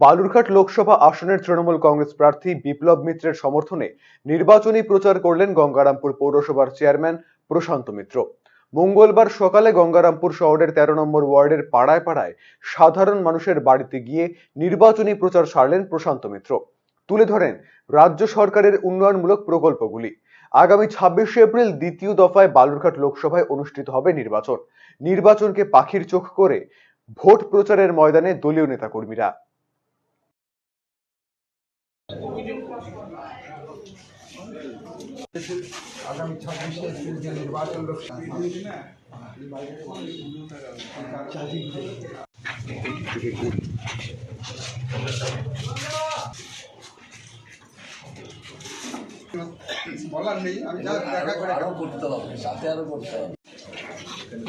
বালুরঘাট লোকসভা আসনের তৃণমূল কংগ্রেস প্রার্থী বিপ্লব মিত্রের সমর্থনে নির্বাচনী প্রচার করলেন গঙ্গারামপুর পৌরসভার চেয়ারম্যান প্রশান্ত মিত্র। মঙ্গলবার সকালে গঙ্গারামপুর শহরের তেরো নম্বর ওয়ার্ডের পাড়ায় পাড়ায় সাধারণ মানুষের বাড়িতে গিয়ে নির্বাচনী প্রচার সারলেন প্রশান্ত মিত্র। তুলে ধরেন রাজ্য সরকারের উন্নয়নমূলক প্রকল্পগুলি। আগামী ছাব্বিশে এপ্রিল দ্বিতীয় দফায় বালুরঘাট লোকসভায় অনুষ্ঠিত হবে নির্বাচন। নির্বাচনকে পাখির চোখ করে ভোট প্রচারের ময়দানে দলীয় নেতাকর্মীরা। আগামী ছাব্বিশে এপ্রিল যে নির্বাচন বলার নেই আমি যা দেখা করে আরও করতে হবে সাথে আরও করতে হবে।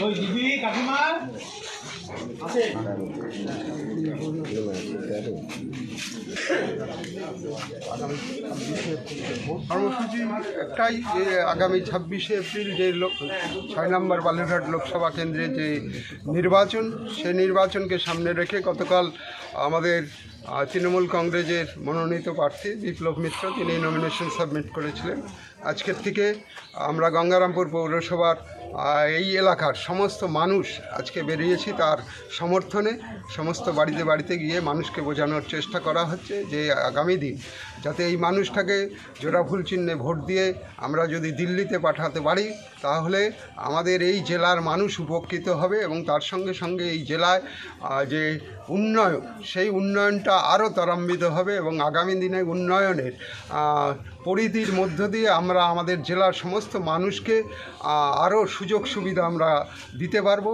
ওই দিদি কাকিমা। কর্মসূচি একটাই যে আগামী ছাব্বিশে এপ্রিল যে ছয় নম্বর বালুরঘাট লোকসভা কেন্দ্রে যে নির্বাচন, সে নির্বাচনকে সামনে রেখে গতকাল আমাদের তৃণমূল কংগ্রেসের মনোনীত প্রার্থী বিপ্লব মিত্র, তিনি নমিনেশন সাবমিট করেছিলেন। আজকের থেকে আমরা গঙ্গারামপুর পৌরসভার এই এলাকার সমস্ত মানুষ আজকে বেরিয়েছি তার সমর্থনে। সমস্ত বাড়িতে বাড়িতে গিয়ে মানুষকে বোঝানোর চেষ্টা করা হচ্ছে যে আগামী দিন যাতে এই মানুষটাকে জোড়া ফুল চিহ্নে ভোট দিয়ে আমরা যদি দিল্লিতে পাঠাতে পারি, তাহলে আমাদের এই জেলার মানুষ উপকৃত হবে এবং তার সঙ্গে সঙ্গে এই জেলায় যে উন্নয়ন, সেই উন্নয়নটা আরও ত্বরান্বিত হবে এবং আগামী দিনে উন্নয়নের পরিধির মধ্য দিয়ে আমরা আমাদের জেলার সমস্ত মানুষকে আরও সুযোগ সুবিধা আমরা দিতে পারব।